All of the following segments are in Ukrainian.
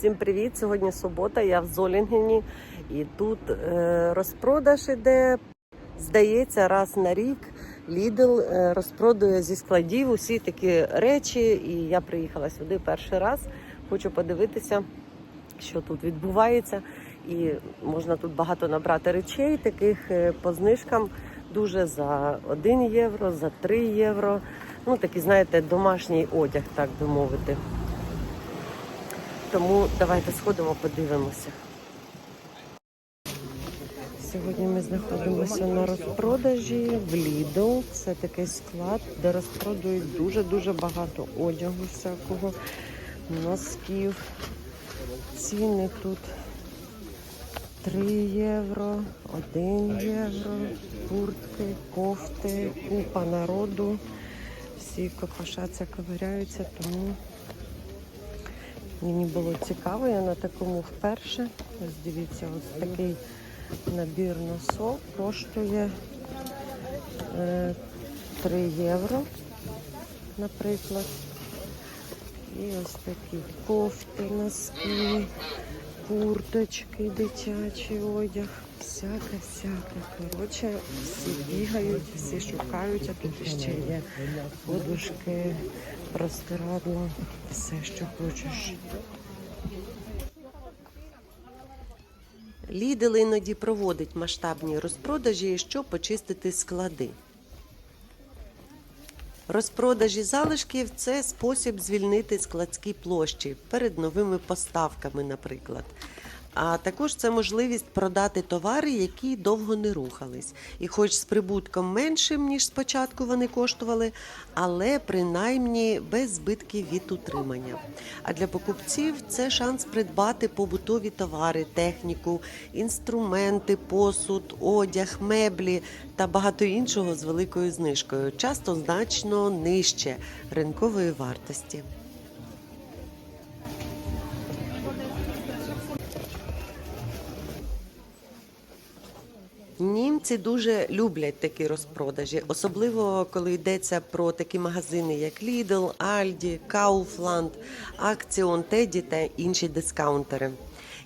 Всім привіт! Сьогодні субота, я в Золінгені і тут е, розпродаж іде. Здається, раз на рік Lidl е, розпродує зі складів усі такі речі. І я приїхала сюди перший раз. Хочу подивитися, що тут відбувається. І можна тут багато набрати речей, таких е, по знижкам дуже за 1 євро, за 3 євро. Ну, такий, знаєте, домашній одяг, так би мовити. Тому давайте сходимо, подивимося. Сьогодні ми знаходимося на розпродажі в Lidl. Це такий склад, де розпродають дуже-дуже багато одягу всякого, носків. Ціни тут 3 євро, 1 євро, куртки, кофти, купа народу. Всі копошаться, ковиряються, тому Мені було цікаво, я на такому вперше. Ось дивіться, ось такий набір носок коштує е, 3 євро, наприклад. І ось такі кофти, носки, курточки, дитячий одяг. Всяке, всяке. Коротше, всі бігають, всі шукають, а тут ще є подушки, простирадло, все, що хочеш. Лідл іноді проводить масштабні розпродажі, щоб почистити склади. Розпродажі залишків це спосіб звільнити складські площі перед новими поставками, наприклад. А також це можливість продати товари, які довго не рухались, і хоч з прибутком меншим, ніж спочатку вони коштували, але принаймні без збитків від утримання. А для покупців це шанс придбати побутові товари, техніку, інструменти, посуд, одяг, меблі та багато іншого з великою знижкою, часто значно нижче ринкової вартості. Німці дуже люблять такі розпродажі, особливо коли йдеться про такі магазини, як Lidl, Aldi, Kaufland, Action, Teddy та інші дискаунтери.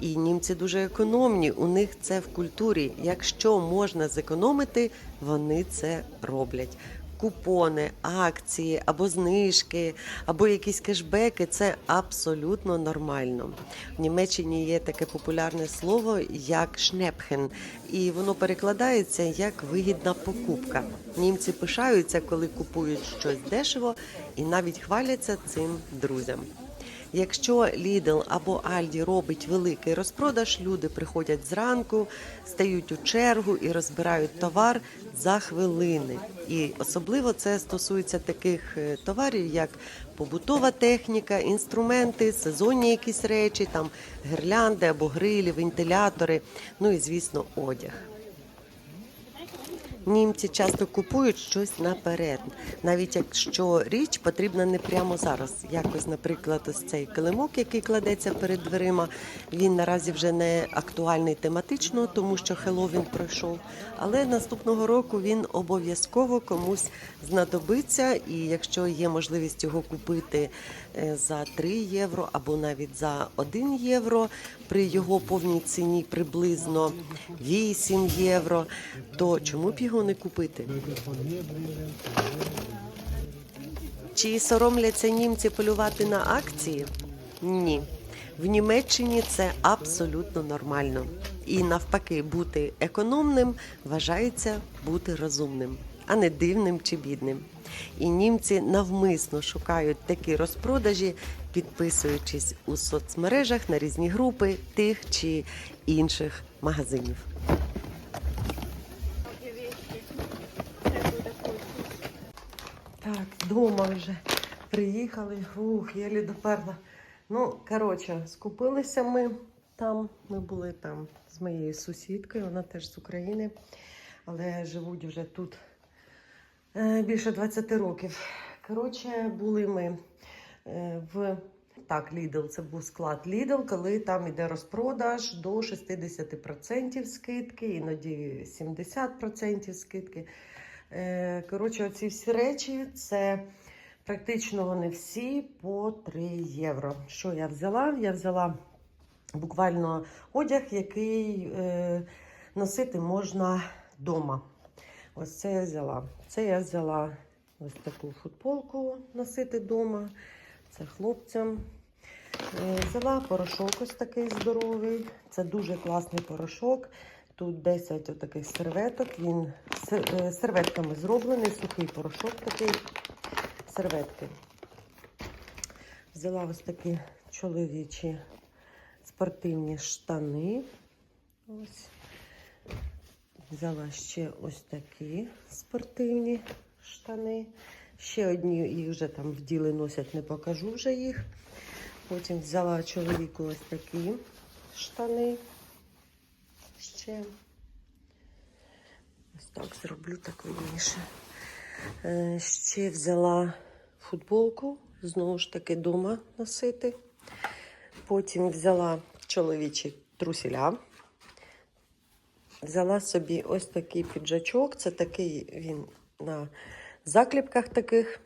І німці дуже економні. У них це в культурі. Якщо можна зекономити, вони це роблять. Купони, акції або знижки, або якісь кешбеки це абсолютно нормально. В Німеччині є таке популярне слово як шнепхен, і воно перекладається як вигідна покупка. Німці пишаються, коли купують щось дешево, і навіть хваляться цим друзям. Якщо Lidl або Aldi робить великий розпродаж, люди приходять зранку, стають у чергу і розбирають товар за хвилини. І особливо це стосується таких е, товарів, як побутова техніка, інструменти, сезонні якісь речі, там гірлянди або грилі, вентилятори, ну і звісно, одяг. Німці часто купують щось наперед, навіть якщо річ потрібна не прямо зараз. Якось, наприклад, ось цей килимок, який кладеться перед дверима, він наразі вже не актуальний тематично, тому що Хеллоуін пройшов. Але наступного року він обов'язково комусь знадобиться, і якщо є можливість його купити е, за 3 євро або навіть за 1 євро, при його повній ціні приблизно 8 євро, то чому б його не купити? Чи соромляться німці полювати на акції? Ні. В Німеччині це абсолютно нормально. І навпаки, бути економним вважається бути розумним, а не дивним чи бідним. І німці навмисно шукають такі розпродажі, підписуючись у соцмережах на різні групи тих чи інших магазинів. Так, вдома вже приїхали. Ух, єлі доперла. Ну, коротше, скупилися ми там. Ми були там з моєю сусідкою, вона теж з України, але живуть вже тут е, більше 20 років. Коротше, були ми е, в. Так, Lidl, це був склад Lidl, коли там іде розпродаж до 60% скидки, іноді 70% скидки. Е, Коротше, оці всі речі це практично вони всі по 3 євро. Що я взяла? Я взяла буквально одяг, який е, носити можна вдома. Ось це я взяла. Це я взяла ось таку футболку носити вдома. Це хлопцям. Е, Взяла порошок ось такий здоровий. Це дуже класний порошок. Тут 10 отаких серветок. Він е, серветками зроблений, сухий порошок такий. Серветки. Взяла ось такі чоловічі спортивні штани. Ось. Взяла ще ось такі спортивні штани. Ще одні їх вже там в вділи носять, не покажу вже їх. Потім взяла чоловіку ось такі штани. Ще. Ось так зроблю так видніше. Е, Ще взяла футболку, знову ж таки вдома носити. Потім взяла чоловічі трусіля. Взяла собі ось такий піджачок. Це такий він на закліпках таких.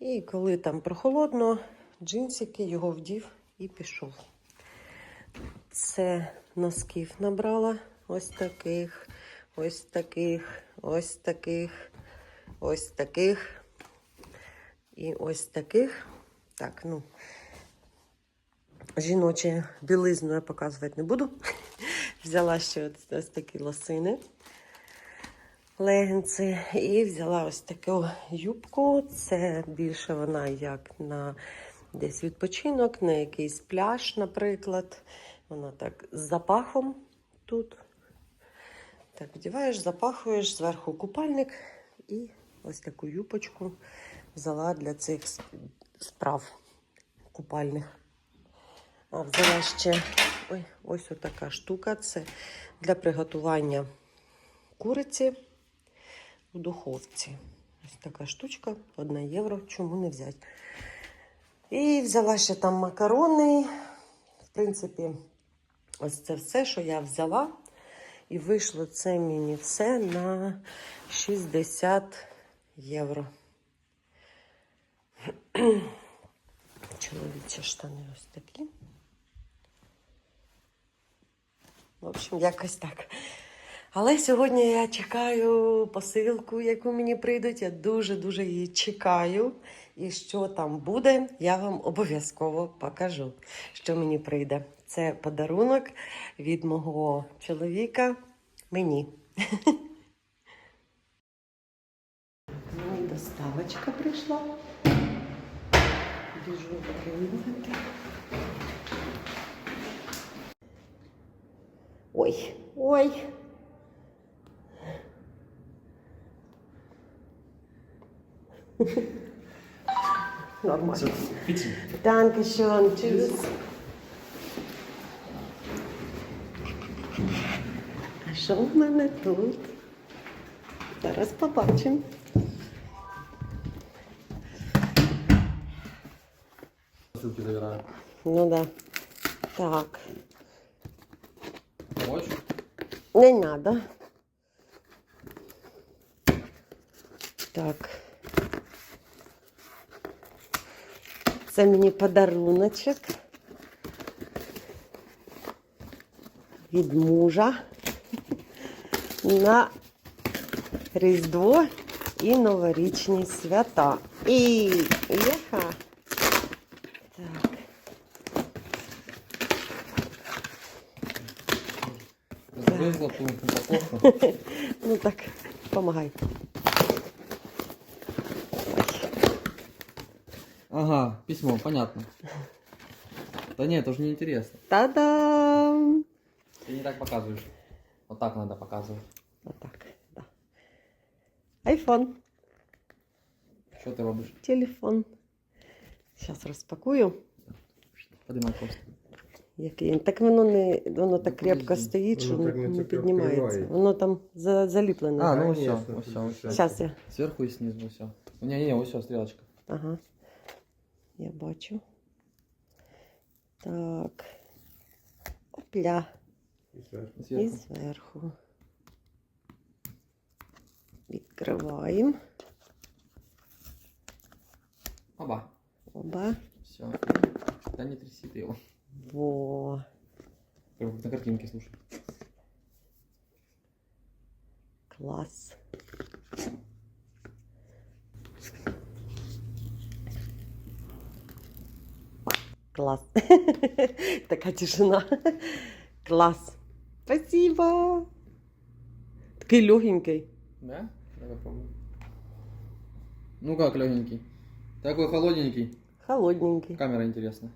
І коли там прохолодно, джинсики його вдів і пішов. Це носків набрала ось таких, ось таких, ось таких, ось таких і ось таких. Так, ну, жіноче білизну я показувати не буду. Взяла ще ось, ось такі лосини, легінці, і взяла ось таку юбку. Це більше вона як на десь відпочинок, на якийсь пляж, наприклад. Вона так з запахом тут. Так, вдіваєш, запахуєш, зверху купальник і ось таку юбочку взяла для цих справ купальних. А взяла ще ой, ось така штука. Це для приготування куриці в духовці. Ось така штучка, 1 євро. Чому не взяти? І взяла ще там макарони. В принципі, ось це все, що я взяла. І вийшло це мені все на 60 євро. Чоловічі штани ось такі. В общем, якось так. Але сьогодні я чекаю посилку, яку мені прийдуть. Я дуже-дуже її чекаю. І що там буде, я вам обов'язково покажу, що мені прийде. Це подарунок від мого чоловіка мені. Ну і доставочка прийшла. Біжу отримувати. Ой, ой. Нормально. Bitte. Dankeschön. Tschüss. А що в мене тут? Зараз побачимо. Ссылки забираю. Ну да. Так. Помочь? Не надо. Так. Це мені подаруночок від мужа на Різдво і новорічні свята. І єха. Так. Закрой золотую упаковку. Ну так, помагай. Ага, письмо, понятно. Да нет, это уже не интересно. Та-дам! Ты не так показываешь. Вот так надо показывать. Отак, да. Айфон, Что ты робишь? телефон. Зараз розпакую. Поднимай просто. Який він. Так воно не воно так крепко Подожди. стоїть, що Воно не, так не не цепко піднімається. відкриває. Воно там за, заліплене. А, ну Конечно, всё, тут всё, всё. всё. Зараз я. Сверху и снизу все. Не-не, вот все, стрелочка. Ага. Я бачу. Так. Опля. І все. І Сверху. зверху. Відкриваємо. Оба. Оба. Все. Да не тряси ты его. Во. Прям как на картинке, слушай. Клас. Клас. Така тишина. Клас. Спасибо. Такий легенький. Да? Попробуем. Ну как, легенький? Такой холодненький. Холодненький. Камера интересная.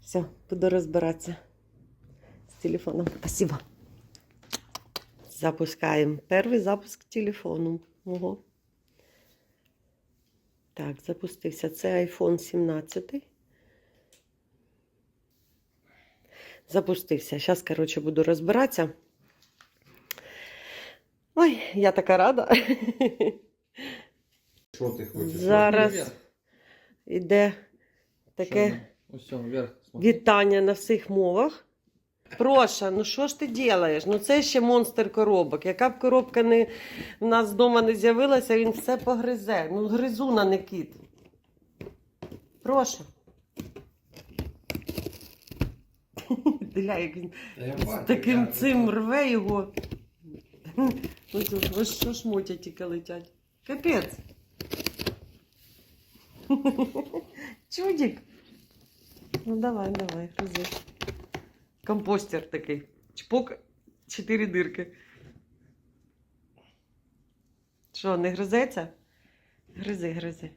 Все, буду розбиратися з телефоном. Спасибо. Запускаємо. Перший запуск телефону. Ого. Так, запустився. Це iPhone 17. Запустився. Зараз, коротше, буду розбиратися. Ой, я така рада. Що ти хочеш? Зараз іде таке. Ось вверх. Вітання на всіх мовах. Проша, ну що ж ти робиш? Ну це ще монстр коробок. Яка б коробка не, в нас вдома не з'явилася, він все погризе. Ну, гризуна не кіт. Проша. Диля, як він з таким цим рве його. Ось, ось, ось що шмотя тільки летять. Капець. Чудик. Ну давай, давай, гризи. Компостер такий. Чпок, чотири дирки. Що, не гризеться? Гризи, гризи.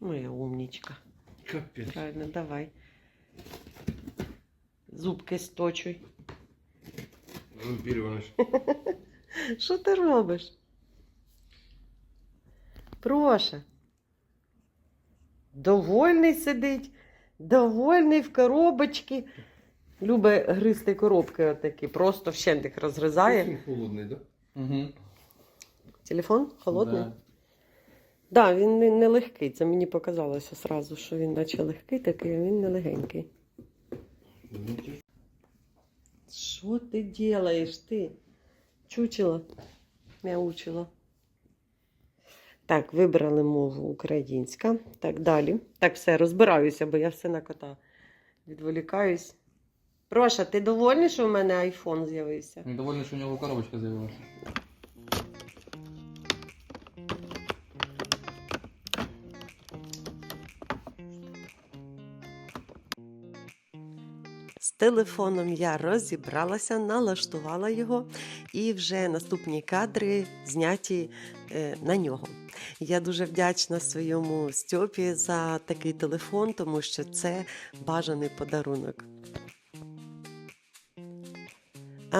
Моя умнічка. Капець. Правильно, давай. Зубки сточуй. Що ти робиш? Проша. Довольний сидить, довольний в коробочці. Любить гризти коробки отакі, просто вщент розгризає. Він холодний, да? Угу. Телефон холодний? Так, Да. да, він не, не легкий. Це мені показалося сразу, що він наче легкий такий, а він не легенький. Що ти робиш ти? Чучела? Мяучила. Так, вибрали мову українська. Так, далі. Так, все, розбираюся, бо я все на кота відволікаюсь. Проша, ти довольний, що в мене айфон з'явився? Довольний, що у нього коробочка з'явилася. З телефоном я розібралася, налаштувала його, і вже наступні кадри зняті е, на нього. Я дуже вдячна своєму Стьопі за такий телефон, тому що це бажаний подарунок.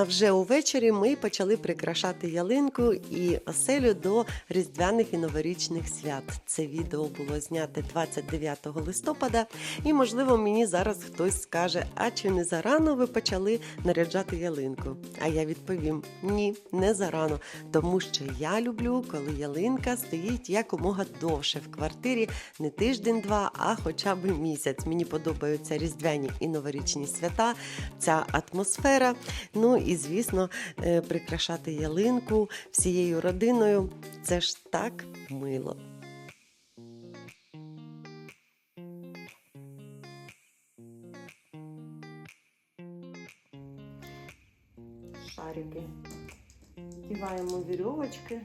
А вже увечері ми почали прикрашати ялинку і оселю до різдвяних і новорічних свят. Це відео було знято 29 листопада, і можливо мені зараз хтось скаже: а чи не зарано ви почали наряджати ялинку? А я відповім: ні, не зарано, тому що я люблю, коли ялинка стоїть якомога довше в квартирі, не тиждень-два, а хоча б місяць. Мені подобаються різдвяні і новорічні свята, ця атмосфера. Ну і звісно, е, прикрашати ялинку всією родиною це ж так мило. Шарики. Киваємо вірьовочки.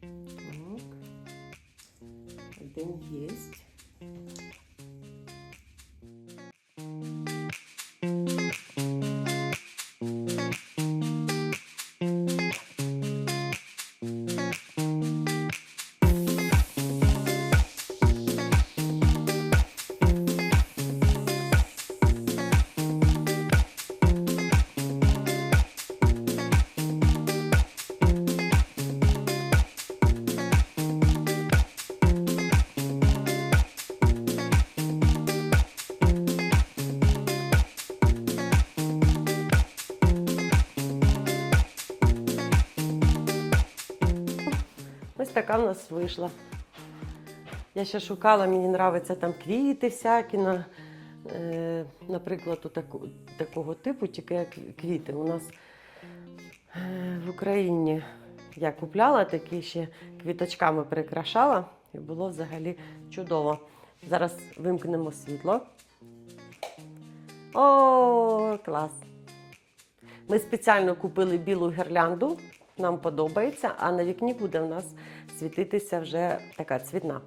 Так. Один єсть. Така в нас вийшла. Я ще шукала, мені подобаються там квіти всякі, на, е, наприклад, у таку, такого типу, тільки як квіти. У нас е, в Україні я купляла такі ще квіточками прикрашала, і було взагалі чудово. Зараз вимкнемо світло. О, клас! Ми спеціально купили білу гірлянду, нам подобається, а на вікні буде у нас світитися вже така цвітна,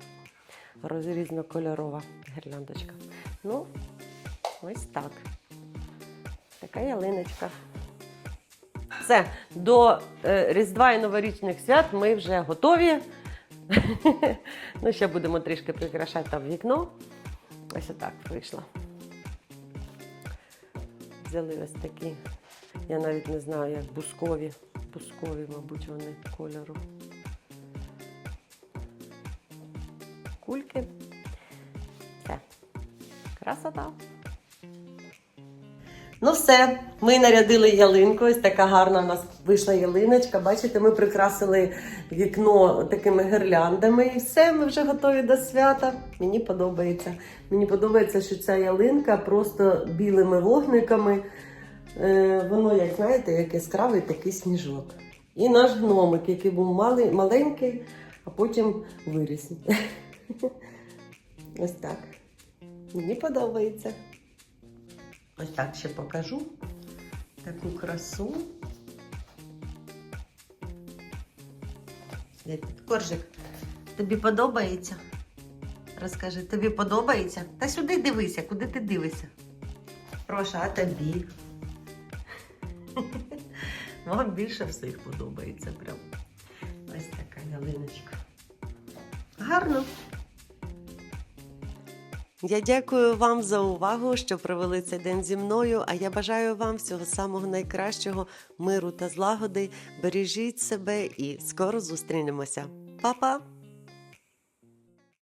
роз- різнокольорова гірляндочка. Ну, ось так. Така ялиночка. Все, до е, Різдва і новорічних свят ми вже готові. ну, ще будемо трішки прикрашати там вікно. Ось отак вийшло. Взяли ось такі, я навіть не знаю, як бускові. Бускові, мабуть, вони кольору. Кульки. Все. Красота. Ну все, ми нарядили ялинку. Ось така гарна у нас вийшла ялиночка. Бачите, ми прикрасили вікно такими гірляндами. І все, ми вже готові до свята. Мені подобається. Мені подобається, що ця ялинка просто білими вогниками. Е, воно, як знаєте, як яскравий такий сніжок. І наш гномик, який був маленький, а потім виріс. Ось так. Мені подобається. Ось так ще покажу таку красу. Коржик, тобі подобається? Розкажи, тобі подобається? Та сюди дивися, куди ти дивишся? Проша, а тобі? Вам більше всіх подобається прям. Ось така ялиночка. Гарно. Я дякую вам за увагу, що провели цей день зі мною. А я бажаю вам всього самого найкращого, миру та злагоди. Бережіть себе і скоро зустрінемося. Па-па!